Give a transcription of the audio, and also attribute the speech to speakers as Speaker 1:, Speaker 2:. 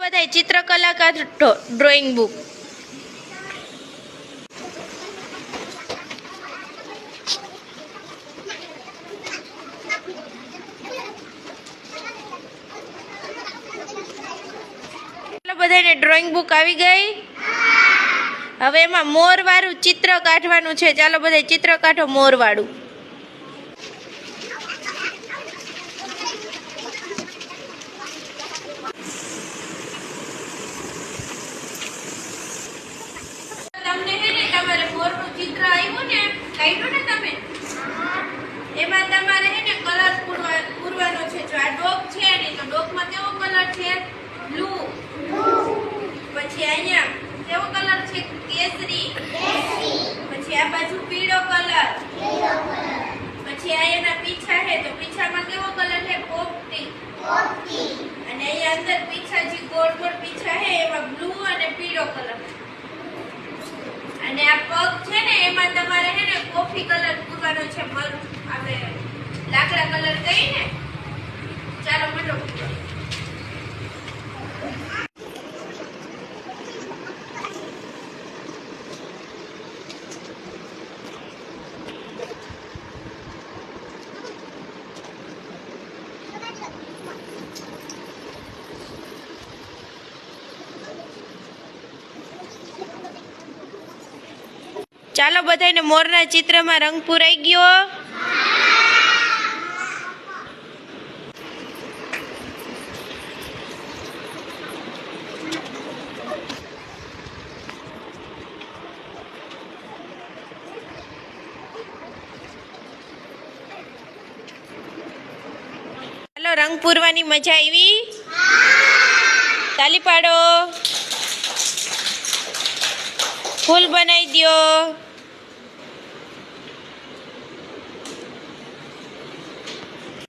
Speaker 1: બધા ચિત્રકલા કા ડ્રોઈંગ બુક બધાને ડ્રોઈંગ બુક આવી ગઈ? હવે એમાં મોર વાળું ચિત્ર કાઢવાનું છે. ચાલો બધા ચિત્ર કાઢો મોર વાળું તમને હે ને તમારે મોરનું ચિત્ર આવ્યું ને, કાઢ્યું ને તમે? એમાં તમારે હે ને કલર પૂરવા, પૂરવાનો છે. જો આ ડોગ છે ને, તો ડોગમાં કેવો કલર છે? બ્લુ પછી અહીંયા કેવો કલર છે? કેસરી. પછી આ બાજુ પીળો કલર પછી આ એના પીછા છે, તો પીછામાં કેવો કલર છે? પોપટી. અને અહીંયા અંદર પીછા જે ગોળ ગોળ પીછા છે, એમાં બ્લુ અને પીળો કલર અને આ પગ ને એમાં તમારે છે ને કોફી કલર પૂરવાનો છે મર આપણે લાકડા કલર કહીએ ને ચાલો મંડો પૂરવા. ચાલો બધાને મોરના ચિત્રમાં રંગ પૂરાઈ ગયો. રંગ પૂરવાની મજા આવી. તાલી પાડો. ફૂલ બનાવી દ્યો.